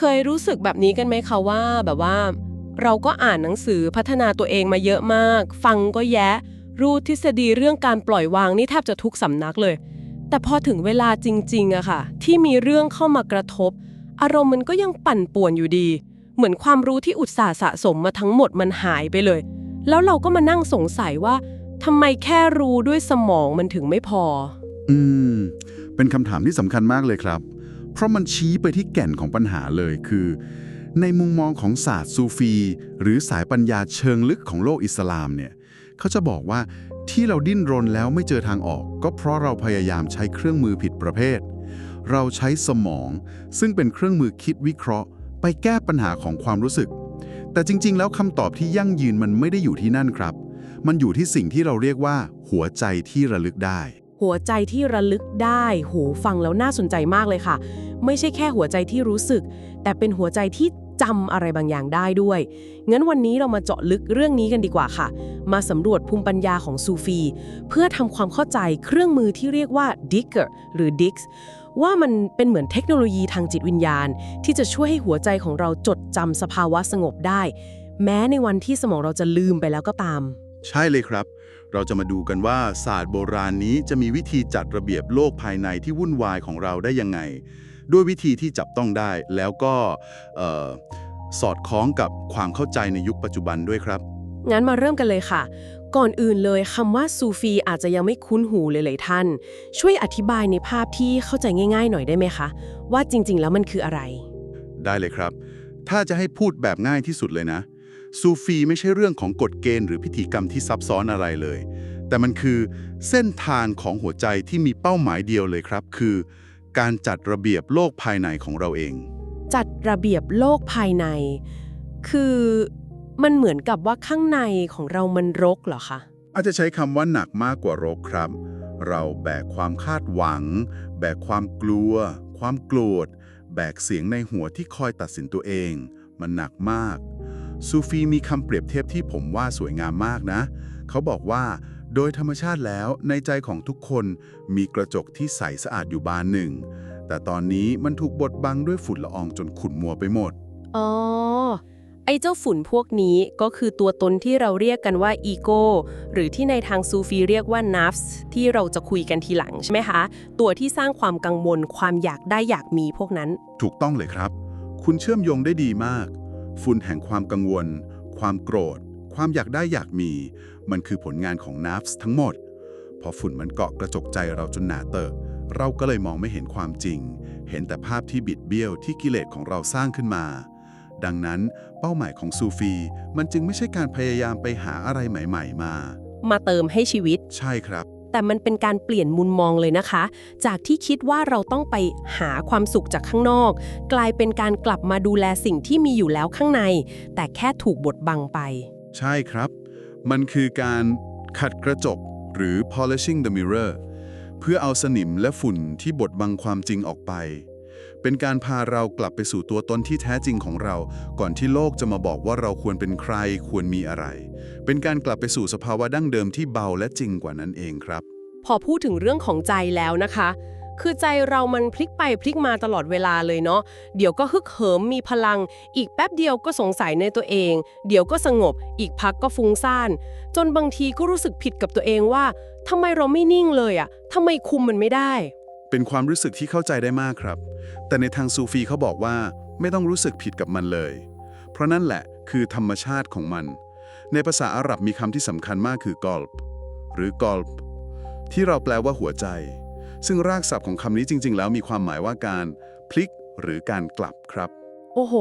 เคยรู้สึกแบบนี้กันไหมคะว่า แบบว่า เราก็อ่านหนังสือพัฒนาตัวเองมาเยอะมาก ฟังก็แยะ รู้ทฤษฎีเรื่องการปล่อยวางนี่แทบจะทุกสำนักเลย แต่พอถึงเวลาจริงๆอะค่ะ ที่มีเรื่องเข้ามากระทบ อารมณ์มันก็ยังปั่นป่วนอยู่ดี เหมือนความรู้ที่อุตส่าห์สะสมมาทั้งหมดมันหายไปเลย แล้วเราก็มานั่งสงสัยว่าทำไมแค่รู้ด้วยสมองมันถึงไม่พอ อืม เป็นคำถามที่สำคัญมากเลยครับ ราะมันชี้ไปที่แก่นของปัญหาเลยคือ ในมุมมองของศาสตร์ซูฟี หรือสายปัญญาเชิงลึกของโลกอิสลามเนี่ยเขาจะบอกว่าที่เราดิ้นรนแล้วไม่เจอทางออก ก็เพราะเราพยายามใช้เครื่องมือผิดประเภท เราใช้สมอง ซึ่งเป็นเครื่องมือคิดวิเคราะห์ ไปแก้ปัญหาของความรู้สึก แต่จริง ๆ แล้วคำตอบที่ยั่งยืนมันไม่ได้อยู่ที่นั่นครับ มันอยู่ที่สิ่งที่เราเรียกว่า หัวใจที่ระลึกได้ หัวใจที่ระลึกได้โหฟังแล้วน่าสนใจมากเลยค่ะ ไม่ใช่แค่หัวใจที่รู้สึก แต่เป็นหัวใจที่จำอะไรบางอย่างได้ด้วย งั้นวันนี้เรามาเจาะลึกเรื่องนี้กันดีกว่าค่ะ มาสำรวจภูมิปัญญาของซูฟี เพื่อทำความเข้าใจเครื่องมือที่เรียกว่า Digger หรือ Dix ว่ามันเป็นเหมือนเทคโนโลยีทางจิตวิญญาณ ที่จะช่วยให้หัวใจของเราจดจำสภาวะสงบได้ แม้ในวันที่สมองเราจะลืมไปแล้วก็ตาม ใช่เลยครับ เราจะมาดูกันว่าศาสตร์โบราณนี้จะมีวิธีจัดระเบียบโลกภายในที่วุ่นวายของเราได้ยังไง ด้วยวิธีที่จับต้องได้แล้วก็เอ่อสอดคล้องกับความเข้าใจในยุคปัจจุบันด้วยครับ งั้นมาเริ่มกันเลยค่ะ ก่อนอื่นเลยคำว่าซูฟีอาจจะยังไม่คุ้นหูเลยเลยท่าน ช่วยอธิบายในภาพที่เข้าใจง่าย ๆ หน่อยได้ไหมคะ ว่าจริง ๆ แล้วมันคืออะไร ได้เลยครับ ถ้าจะให้พูดแบบง่ายที่สุดเลยนะ ซูฟีไม่ใช่เรื่องของกฎเกณฑ์หรือพิธีกรรมที่ซับซ้อนอะไรเลย แต่มันคือเส้นทางของหัวใจที่มีเป้าหมายเดียวเลยครับ คือ การจัดระเบียบโลกภายในของเราเอง จัดระเบียบโลกภายใน คือมันเหมือนกับว่าข้างในของเรามันรกเหรอคะ อาจจะใช้คำว่าหนักมากกว่ารกครับ เราแบกความคาดหวัง แบกความกลัว ความโกรธ แบกเสียงในหัวที่คอยตัดสินตัวเอง มันหนักมาก ซูฟีมีคำเปรียบเทียบที่ผมว่าสวยงามมากนะ เขาบอกว่า โดยธรรมชาติแล้วในใจของทุกคนมีกระจกที่ใสสะอาดอยู่บานหนึ่ง แต่ตอนนี้มันถูกบดบังด้วยฝุ่นละอองจนขุ่นมัวไปหมด อ๋อ ไอ้เจ้าฝุ่นพวกนี้ก็คือตัวตนที่เราเรียกกันว่าอีโก้หรือที่ในทางซูฟีเรียกว่านัฟส์ที่เราจะคุยกันทีหลังใช่ไหมคะ ตัวที่สร้างความกังวลความอยากได้อยากมีพวกนั้น ถูกต้องเลยครับ คุณเชื่อมโยงได้ดีมาก ฝุ่นแห่งความกังวล ความโกรธ ความอยากได้อยากมี มันคือผลงานของนัฟส์ทั้งหมด พอฝุ่นมันเกาะกระจกใจเราจนหนาเตอะเราก็เลยมองไม่เห็นความจริง เห็นแต่ภาพที่บิดเบี้ยวที่กิเลสของเราสร้างขึ้นมา ดังนั้นเป้าหมายของซูฟีมันจึงไม่ใช่การพยายามไปหาอะไรใหม่ ๆ มา มาเติมให้ชีวิต ใช่ครับ แต่มันเป็นการเปลี่ยนมุมมองเลยนะคะ จากที่คิดว่าเราต้องไปหาความสุขจากข้างนอก กลายเป็นการกลับมาดูแลสิ่งที่มีอยู่แล้วข้างใน แต่แค่ถูกบดบังไป ใช่ครับ มันคือการขัดกระจกหรือ polishing the mirror เพื่อเอาสนิมและฝุ่นที่บดบังความจริงออกไป เป็นการพาเรากลับไปสู่ตัวตนที่แท้จริงของเรา ก่อนที่โลกจะมาบอกว่าเราควรเป็นใครควรมีอะไร เป็นการกลับไปสู่สภาวะดั้งเดิมที่เบาและจริงกว่านั้นเองครับ พอพูดถึงเรื่องของใจแล้วนะคะ คือใจเรามันพลิกไปพลิกมาตลอดเวลาเลยเนาะเดี๋ยวก็ฮึกเหิมมีพลัง อีกแป๊บเดียวก็สงสัยในตัวเอง เดี๋ยวก็สงบ อีกพักก็ฟุ้งซ่าน จนบางทีก็รู้สึกผิดกับตัวเองว่าทำไมเราไม่นิ่งเลยอะทำไมคุมมันไม่ได้ เป็นความรู้สึกที่เข้าใจได้มากครับ แต่ในทางซูฟีเขาบอกว่าไม่ต้องรู้สึกผิดกับมันเลย เพราะนั่นแหละคือธรรมชาติของมัน ในภาษาอาหรับมีคำที่สำคัญมากคือกอลปหรือกอลปที่เราแปลว่าหัวใจ ซึ่งรากศัพท์ของคำนี้จริง ๆ แล้วมีความหมายว่าการพลิกหรือการกลับครับ โอ้โห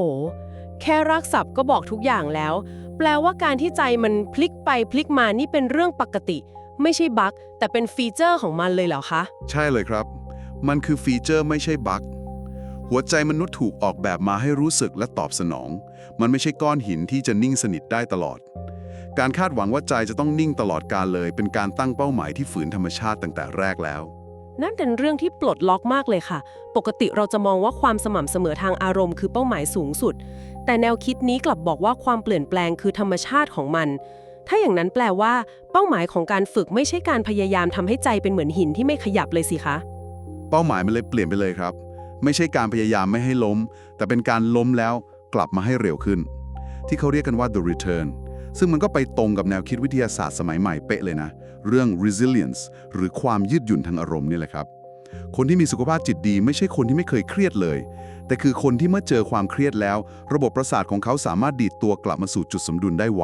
แค่รากศัพท์ก็บอกทุกอย่างแล้ว แปลว่าการที่ใจมันพลิกไปพลิกมานี่เป็นเรื่องปกติ ไม่ใช่บั๊กแต่เป็นฟีเจอร์ของมันเลยเหรอคะ ใช่เลยครับ มันคือฟีเจอร์ไม่ใช่บั๊กหัวใจมนุษย์ถูกออกแบบมาให้รู้สึกและตอบสนอง มันไม่ใช่ก้อนหินที่จะนิ่งสนิทได้ตลอด การคาดหวังว่าใจจะต้องนิ่งตลอดกาลเลย เป็นการตั้งเป้าหมายที่ฝืนธรรมชาติตั้งแต่แรกแล้ว นั่นเป็นเรื่องที่ปลดล็อกมากเลยค่ะ ปกติเราจะมองว่าความสม่ำเสมอทางอารมณ์คือเป้าหมายสูงสุด แต่แนวคิดนี้กลับบอกว่าความเปลี่ยนแปลงคือธรรมชาติของมัน ถ้าอย่างนั้นแปลว่า เป้าหมายของการฝึกไม่ใช่การพยายามทำให้ใจเป็นเหมือนหินที่ไม่ขยับเลยสิคะ เป้าหมายมันเลยเปลี่ยนไปเลยครับ ไม่ใช่การพยายามไม่ให้ล้ม แต่เป็นการล้มแล้วกลับมาให้เร็วขึ้น ที่เขาเรียกกันว่า the return ซึ่งมันก็ไปตรงกับแนวคิดวิทยาศาสตร์สมัยใหม่เป๊ะเลยนะ เรื่อง resilience หรือความยืดหยุ่นทางอารมณ์นี่แหละครับ คนที่มีสุขภาพจิตดี ไม่ใช่คนที่ไม่เคยเครียดเลย แต่คือคนที่เมื่อเจอความเครียดแล้ว ระบบประสาทของเขาสามารถดีดตัวกลับมาสู่จุดสมดุลได้ไว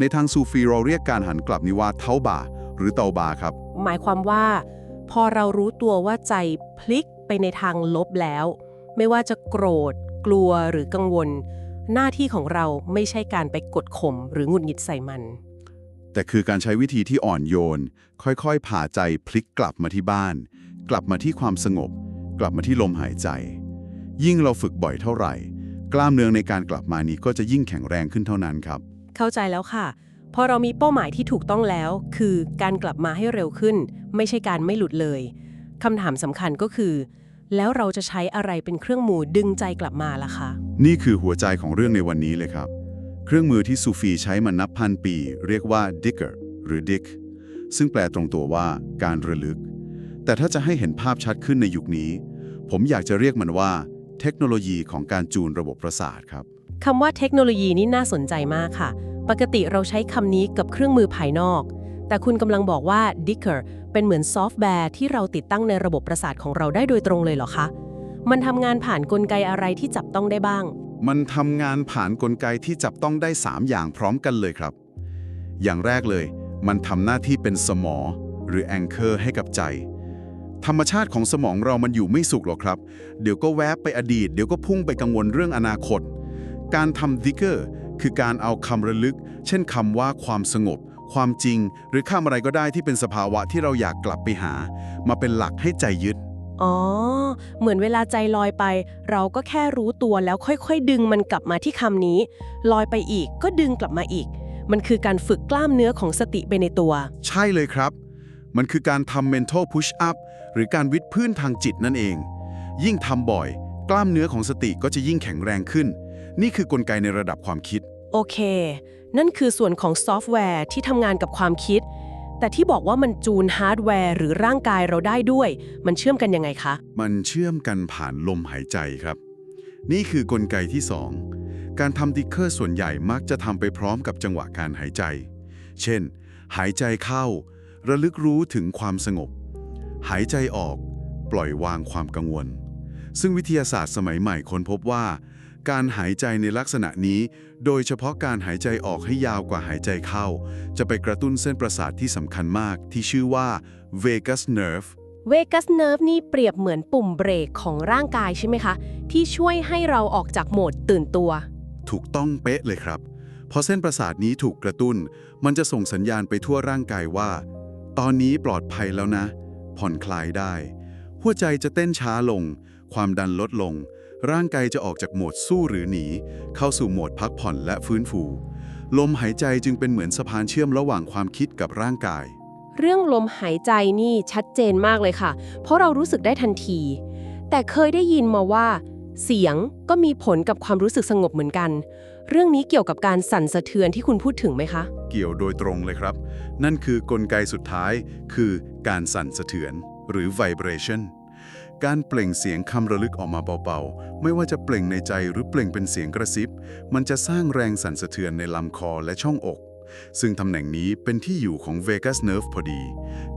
ในทางซูฟีเราเรียกการหันกลับนี้ว่าเท้าบ่าหรือเตาบาครับ หมายความว่า พอเรารู้ตัวว่าใจพลิกไปในทางลบแล้ว ไม่ว่าจะโกรธ กลัวหรือกังวล หน้าที่ของเราไม่ใช่การไปกดข่มหรือหงุดหงิดใส่มัน แต่คือการใช้วิธีที่อ่อนโยน ค่อยๆผ่าใจพลิกกลับมาที่บ้าน กลับมาที่ความสงบ กลับมาที่ลมหายใจ ยิ่งเราฝึกบ่อยเท่าไหร่ กล้ามเนื้อในการกลับมานี้ก็จะยิ่งแข็งแรงขึ้นเท่านั้นครับ เข้าใจแล้วค่ะ พอเรามีเป้าหมายที่ถูกต้องแล้ว คือการกลับมาให้เร็วขึ้น ไม่ใช่การไม่หลุดเลยคำถามสำคัญก็คือ แล้วเราจะใช้อะไรเป็นเครื่องมือดึงใจกลับมาล่ะคะนี่คือหัวใจของเรื่องในวันนี้เลยครับ เครื่องมือที่ซูฟีใช้มานับพันปี เรียกว่า dicker หรือ dick ซึ่งแปลตรงตัวว่าการระลึก แต่ถ้าจะให้เห็นภาพชัดขึ้นในยุคนี้ ผมอยากจะเรียกมันว่า เทคโนโลยีของการจูนระบบประสาทครับคำว่าเทคโนโลยีนี่น่าสนใจมากค่ะ ปกติเราใช้คำนี้กับเครื่องมือภายนอก แต่คุณกำลังบอกว่า Dicker เป็นเหมือนซอฟต์แวร์ที่เราติดตั้งในระบบประสาทของเราได้โดยตรงเลยเหรอคะ มันทำงานผ่านกลไกอะไรที่จับต้องได้บ้าง มันทำงานผ่านกลไกที่จับต้องได้ 3 อย่างพร้อมกันเลยครับ อย่างแรกเลย มันทำหน้าที่เป็นสมอ หรือแองเกอร์ให้กับใจธรรมชาติของสมองเรามันอยู่ไม่สุขหรอกครับ เดี๋ยวก็แวบไปอดีต เดี๋ยวก็พุ่งไปกังวลเรื่องอนาคต การทำดิเกอร์ คือการเอาคำระลึก เช่นคำว่าความสงบ ความจริง หรือคำอะไรก็ได้ที่เป็นสภาวะที่เราอยากกลับไปหา มาเป็นหลักให้ใจยึด อ๋อ เหมือนเวลาใจลอยไป เราก็แค่รู้ตัวแล้วค่อยๆ ดึงมันกลับมาที่คำนี้ ลอยไปอีกก็ดึงกลับมาอีก มันคือการฝึกกล้ามเนื้อของสติไปในตัว ใช่เลยครับ มันคือการทำ mental push up หรือการวิดพื้นทางจิตนั่นเอง ยิ่งทำบ่อย กล้ามเนื้อของสติก็จะยิ่งแข็งแรงขึ้น นี่คือกลไกในระดับความคิด โอเค นั่นคือส่วนของซอฟต์แวร์ที่ทำงานกับความคิด แต่ที่บอกว่ามันจูนฮาร์ดแวร์หรือร่างกายเราได้ด้วย มันเชื่อมกันยังไงคะ มันเชื่อมกันผ่านลมหายใจครับ นี่คือกลไกที่ 2 การทำดิกเกอร์ส่วนใหญ่มักจะทำไปพร้อมกับจังหวะการหายใจ เช่น หายใจเข้า ระลึกรู้ถึงความสงบ หายใจออก ปล่อยวางความกังวล ซึ่งวิทยาศาสตร์สมัยใหม่ค้นพบว่า การหายใจในลักษณะนี้ โดยเฉพาะการหายใจออกให้ยาวกว่าหายใจเข้า จะไปกระตุ้นเส้นประสาทที่สำคัญมากที่ชื่อว่า vagus nerve เวกัสเนิร์ฟนี่เปรียบเหมือนปุ่มเบรกของร่างกายใช่ไหมคะ ที่ช่วยให้เราออกจากโหมดตื่นตัว ถูกต้องเป๊ะเลยครับ พอเส้นประสาทนี้ถูกกระตุ้น มันจะส่งสัญญาณไปทั่วร่างกายว่า ตอนนี้ปลอดภัยแล้วนะ ผ่อนคลายได้ หัวใจจะเต้นช้าลง ความดันลดลง ร่างกายจะออกจากโหมดสู้หรือหนี เข้าสู่โหมดพักผ่อนและฟื้นฟู ลมหายใจจึงเป็นเหมือนสะพานเชื่อมระหว่างความคิดกับร่างกาย เรื่องลมหายใจนี่ชัดเจนมากเลยค่ะ เพราะเรารู้สึกได้ทันที แต่เคยได้ยินมาว่า เสียงก็มีผลกับความรู้สึกสงบเหมือนกัน เรื่องนี้เกี่ยวกับการสั่นสะเทือนที่คุณพูดถึงไหมคะ เกี่ยวโดยตรงเลยครับ นั่นคือกลไกสุดท้าย คือการสั่นสะเทือน หรือ vibration การเปล่งเสียงคำระลึกออกมาเบาๆ ไม่ว่าจะเปล่งในใจหรือเปล่งเป็นเสียงกระซิบ มันจะสร้างแรงสั่นสะเทือนในลำคอและช่องอก ซึ่งตำแหน่งนี้เป็นที่อยู่ของ vagus nerve พอดี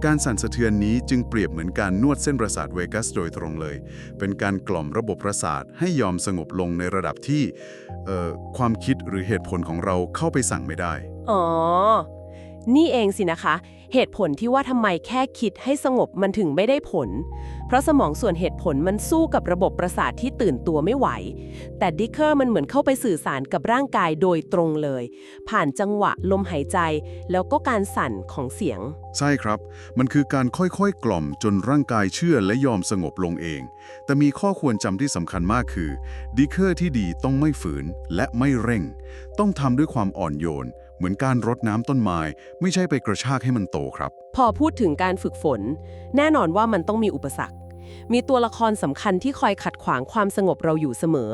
การสั่นสะเทือนนี้จึงเปรียบเหมือนการนวดเส้นประสาทเวกัสโดยตรงเลย เป็นการกล่อมระบบประสาทให้ยอมสงบลงในระดับที่ความคิดหรือเหตุผลของเราเข้าไปสั่งไม่ได้ อ๋อ นี่เองสินะคะ เหตุผลที่ว่าทำไมแค่คิดให้สงบมันถึงไม่ได้ผล เพราะสมองส่วนเหตุผลมันสู้กับระบบประสาทที่ตื่นตัวไม่ไหว แต่ดิเกอร์มันเหมือนเข้าไปสื่อสารกับร่างกายโดยตรงเลย ผ่านจังหวะลมหายใจ แล้วก็การสั่นของเสียง ใช่ครับ มันคือการค่อยๆ กล่อมจนร่างกายเชื่อและยอมสงบลงเอง แต่มีข้อควรจำที่สำคัญมากคือดีเคอร์ที่ดีต้องไม่ฝืนและไม่เร่ง ต้องทำด้วยความอ่อนโยน เหมือนการรดน้ำต้นไม้ไม่ใช่ไปกระชากให้มันโตครับ พอพูดถึงการฝึกฝน แน่นอนว่ามันต้องมีอุปสรรค มีตัวละครสำคัญที่คอยขัดขวางความสงบเราอยู่เสมอ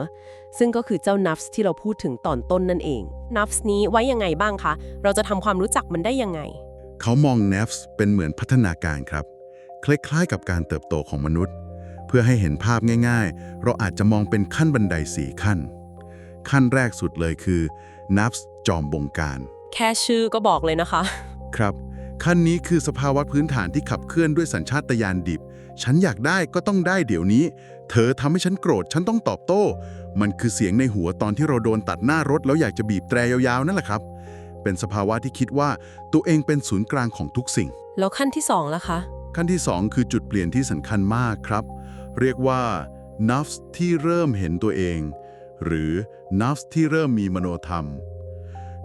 ซึ่งก็คือเจ้านัฟส์ที่เราพูดถึงตอนต้นนั่นเองนัฟส์นี้ไว้ยังไงบ้างคะ เราจะทำความรู้จักมันได้ยังไง เขามอง NEFs เป็นเหมือนพัฒนาการครับ คล้ายๆกับการเติบโตของมนุษย์พพื่อให้เห็นภาพง่าย ๆ เราอาจจะมองเป็นขั้นบันไดสี่ขั้น ขั้นแรกสุดเลยคือนับจอมบงการ แค่ชื่อก็บอกเลยนะคะ ครับ ขั้นนี้คือสภาวะพื้นฐานที่ขับเคลื่อนด้วยสัญชาตญาณดิบ ฉันอยากได้ก็ต้องได้เดี๋ยวนี้ เธอทำให้ฉันโกรธ ฉันต้องตอบโต้ มันคือเสียงในหัวตอนที่เราโดนตัดหน้ารถแล้วอยากจะบีบแตรยาวๆนั่นแหละครับ เป็นสภาวะที่คิดว่าตัวเองเป็นศูนย์กลางของทุกสิ่ง แล้วขั้นที่สองล่ะคะ ขั้นที่ 2 คือจุดเปลี่ยนที่สำคัญมากครับ เรียกว่านัฟส์ที่เริ่มเห็นตัวเอง หรือนัฟส์ที่เริ่มมีมโนธรรม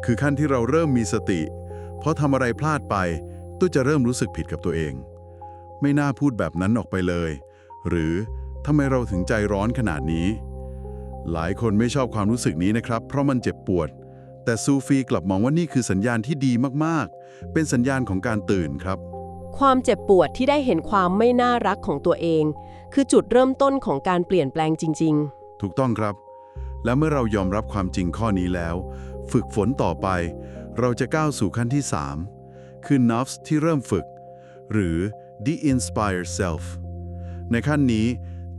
คือขั้นที่เราเริ่มมีสติ เพราะทำอะไรพลาดไปตัวจะเริ่มรู้สึกผิดกับตัวเอง ไม่น่าพูดแบบนั้นออกไปเลย หรือทำไมเราถึงใจร้อนขนาดนี้ หลายคนไม่ชอบความรู้สึกนี้นะครับ เพราะมันเจ็บปวด แต่ซูฟีกลับมองว่านี่คือสัญญาณที่ดีมากๆ เป็นสัญญาณของการตื่นครับ ความเจ็บปวดที่ได้เห็นความไม่น่ารักของตัวเอง คือจุดเริ่มต้นของการเปลี่ยนแปลงจริงถูกต้องครับ และเมื่อเรายอมรับความจริงข้อนี้แล้ว ฝึกฝนต่อไป เราจะก้าวสู่ขั้นที่ 3 คือ nafs ที่เริ่มฝึก หรือ the inspired self ในขั้นนี้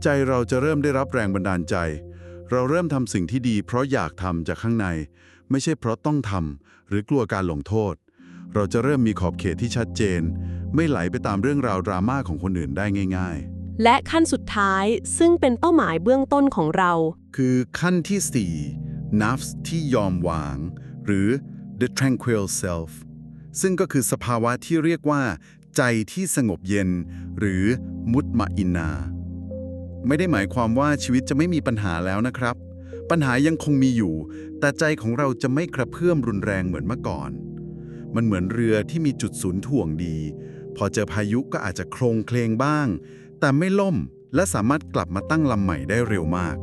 ใจเราจะเริ่มได้รับแรงบันดาลใจ เราเริ่มทำสิ่งที่ดี เพราะอยากทำจากข้างใน ไม่ใช่เพราะต้องทำหรือกลัวการลงโทษ เราจะเริ่มมีขอบเขตที่ชัดเจน ไม่ไหลไปตามเรื่องราวดราม่าของคนอื่นได้ง่ายๆๆและขั้นสุดท้ายซึ่งเป็นเป้าหมายเบื้องต้นของเรา คือขั้นที่ 4 nafs ที่ยอมวาง หรือ the tranquil self ซึ่งก็คือสภาวะที่เรียกว่า ใจที่สงบเย็น หรือมุตมะอินนา ไม่ได้หมายความว่าชีวิตจะไม่มีปัญหาแล้วนะครับ ปัญหายังคงมีอยู่ แต่ใจของเราจะไม่กระเพื่อมรุนแรงเหมือนเมื่อก่อน มันเหมือนเรือที่มีจุดศูนย์ถ่วงดี พอเจอพายุก็อาจจะโครงเคลงบ้าง แต่ไม่ล่มและสามารถกลับมาตั้งลำใหม่ได้เร็วมาก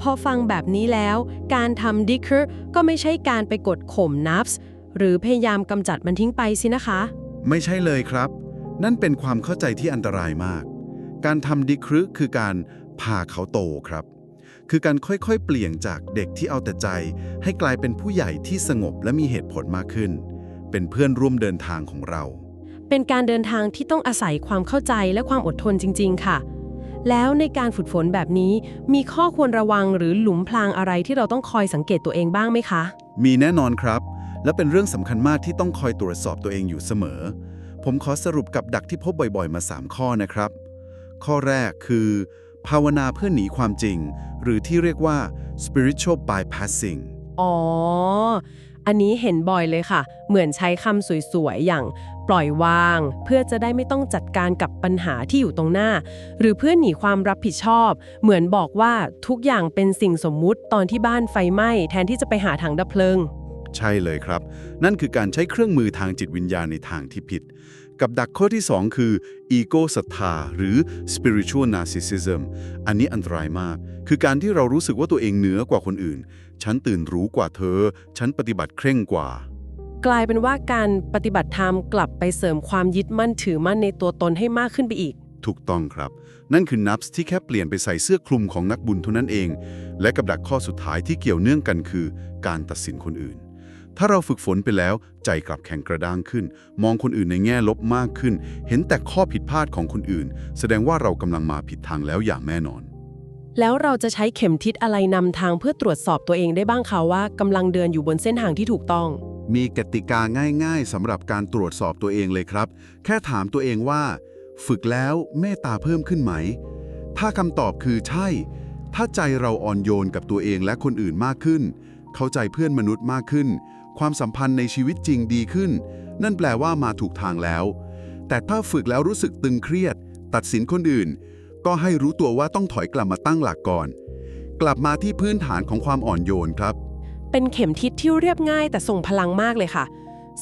พอฟังแบบนี้แล้ว การทำดิคเกอร์ก็ไม่ใช่การไปกดข่มนับส์หรือพยายามกำจัดมันทิ้งไปสินะคะ ไม่ใช่เลยครับ นั่นเป็นความเข้าใจที่อันตรายมาก การทำดิครึคือการพาเขาโตครับ คือการค่อยๆ เปลี่ยนจากเด็กที่เอาแต่ใจ ให้กลายเป็นผู้ใหญ่ที่สงบและมีเหตุผลมากขึ้น เป็นเพื่อนร่วมเดินทางของเรา เป็นการเดินทางที่ต้องอาศัยความเข้าใจและความอดทนจริง ๆ ค่ะ แล้วในการฝึกฝนแบบนี้ มีข้อควรระวังหรือหลุมพรางอะไรที่เราต้องคอยสังเกตตัวเองบ้างไหมคะ มีแน่นอนครับ และเป็นเรื่องสำคัญมากที่ต้องคอยตรวจสอบตัวเองอยู่เสมอ ผมขอสรุปกับดักที่พบบ่อยๆ มา 3 ข้อนะครับ ข้อแรกคือ ภาวนาเพื่อหนีความจริง หรือที่เรียกว่า spiritual bypassing อ๋อ อันนี้เห็นบ่อยเลยค่ะ เหมือนใช้คำสวยๆ อย่างปล่อยวาง เพื่อจะได้ไม่ต้องจัดการกับปัญหาที่อยู่ตรงหน้า หรือเพื่อหนีความรับผิดชอบ เหมือนบอกว่าทุกอย่างเป็นสิ่งสมมุติตอนที่บ้านไฟไหม้แทนที่จะไปหาถังดับเพลิง ใช่เลยครับ นั่นคือการใช้เครื่องมือทางจิตวิญญาณในทางที่ผิด กับดักข้อที่ 2 คือ ego ศรัทธาหรือ spiritual narcissism อันนี้อันตรายมาก คือการที่เรารู้สึกว่าตัวเองเหนือกว่าคนอื่น ฉันตื่นรู้กว่าเธอ ฉันปฏิบัติเคร่งกว่า กลายเป็นว่าการปฏิบัติธรรมกลับไปเสริมความยึดมั่นถือมั่นในตัวตนให้มากขึ้นไปอีก ถูกต้องครับ นั่นคือนับที่แค่เปลี่ยนไปใส่เสื้อคลุมของนักบุญเท่านั้นเอง และกับดักข้อสุดท้ายที่เกี่ยวเนื่องกันคือ การตัดสินคนอื่น ถ้าเราฝึกฝนไปแล้ว ใจกลับแข็งกระด้างขึ้น มองคนอื่นในแง่ลบมากขึ้น เห็นแต่ข้อผิดพลาดของคนอื่น แสดงว่าเรากำลังมาผิดทางแล้วอย่างแน่นอน แล้วเราจะใช้เข็มทิศอะไรนำทางเพื่อตรวจสอบตัวเองได้บ้างคะว่ากำลังเดินอยู่บนเส้นทางที่ถูกต้อง มีกติกาง่ายๆสำหรับการตรวจสอบตัวเองเลยครับ แค่ถามตัวเองว่า ฝึกแล้วเมตตาเพิ่มขึ้นไหม ถ้าคำตอบคือใช่ ถ้าใจเราอ่อนโยนกับตัวเองและคนอื่นมากขึ้น เข้าใจเพื่อนมนุษย์มากขึ้น ความสัมพันธ์ในชีวิตจริงดีขึ้น นั่นแปลว่ามาถูกทางแล้ว แต่ถ้าฝึกแล้วรู้สึกตึงเครียด ตัดสินคนอื่น ก็ให้รู้ตัวว่าต้องถอยกลับมาตั้งหลักก่อน กลับมาที่พื้นฐานของความอ่อนโยนครับ เป็นเข็มทิศที่เรียบง่ายแต่ส่งพลังมากเลยค่ะ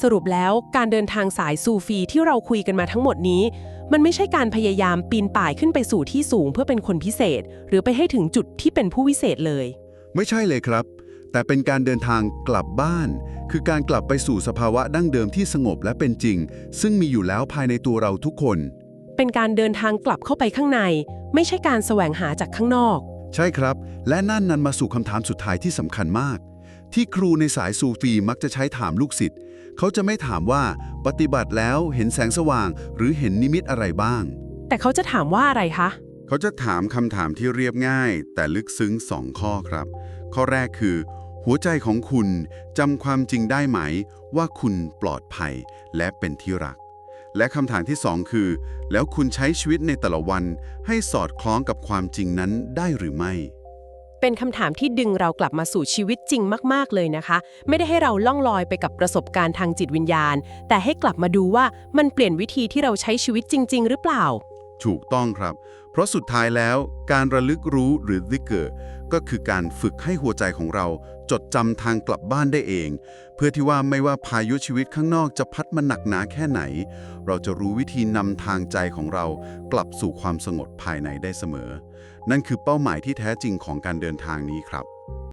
สรุปแล้วการเดินทางสายซูฟีที่เราคุยกันมาทั้งหมดนี้ มันไม่ใช่การพยายามปีนป่ายขึ้นไปสู่ที่สูงเพื่อเป็นคนพิเศษ หรือไปให้ถึงจุดที่เป็นผู้วิเศษเลย ไม่ใช่เลยครับ แต่เป็นการเดินทางกลับบ้าน คือการกลับไปสู่สภาวะดั้งเดิมที่สงบและเป็นจริง ซึ่งมีอยู่แล้วภายในตัวเราทุกคน เป็นการเดินทางกลับเข้าไปข้างใน ไม่ใช่การแสวงหาจากข้างนอก ใช่ครับ และนั่นนันมาสู่คำถามสุดท้ายที่สำคัญมาก ที่ครูในสายซูฟีมักจะใช้ถามลูกศิษย์เขาจะไม่ถามว่าปฏิบัติแล้วเห็นแสงสว่าง หรือเห็นนิมิตอะไรบ้าง แต่เขาจะถามว่าอะไรคะ เขาจะถามคำถามที่เรียบง่าย แต่ลึกซึ้งสองข้อครับ ข้อแรกคือ หัวใจของคุณจำความจริงได้ไหม ว่าคุณปลอดภัยและเป็นที่รัก และคำถามที่สองคือ แล้วคุณใช้ชีวิตในแต่ละวัน ให้สอดคล้องกับความจริงนั้นได้หรือไม่ เป็นคำถามที่ดึงเรากลับมาสู่ชีวิตจริงมาก ๆ เลยนะคะ ไม่ได้ให้เราล่องลอยไปกับประสบการณ์ทางจิตวิญญาณ แต่ให้กลับมาดูว่ามันเปลี่ยนวิธีที่เราใช้ชีวิตจริง ๆ หรือเปล่า ถูกต้องครับ เพราะสุดท้ายแล้ว การระลึกรู้หรือ zikr ก็คือการฝึกให้หัวใจของเราจดจำทางกลับบ้านได้เอง เพื่อที่ว่าไม่ว่าพายุชีวิตข้างนอกจะพัดมาหนักหนาแค่ไหน เราจะรู้วิธีนำทางใจของเรากลับสู่ความสงบภายในได้เสมอ นั่นคือเป้าหมายที่แท้จริงของการเดินทางนี้ครับ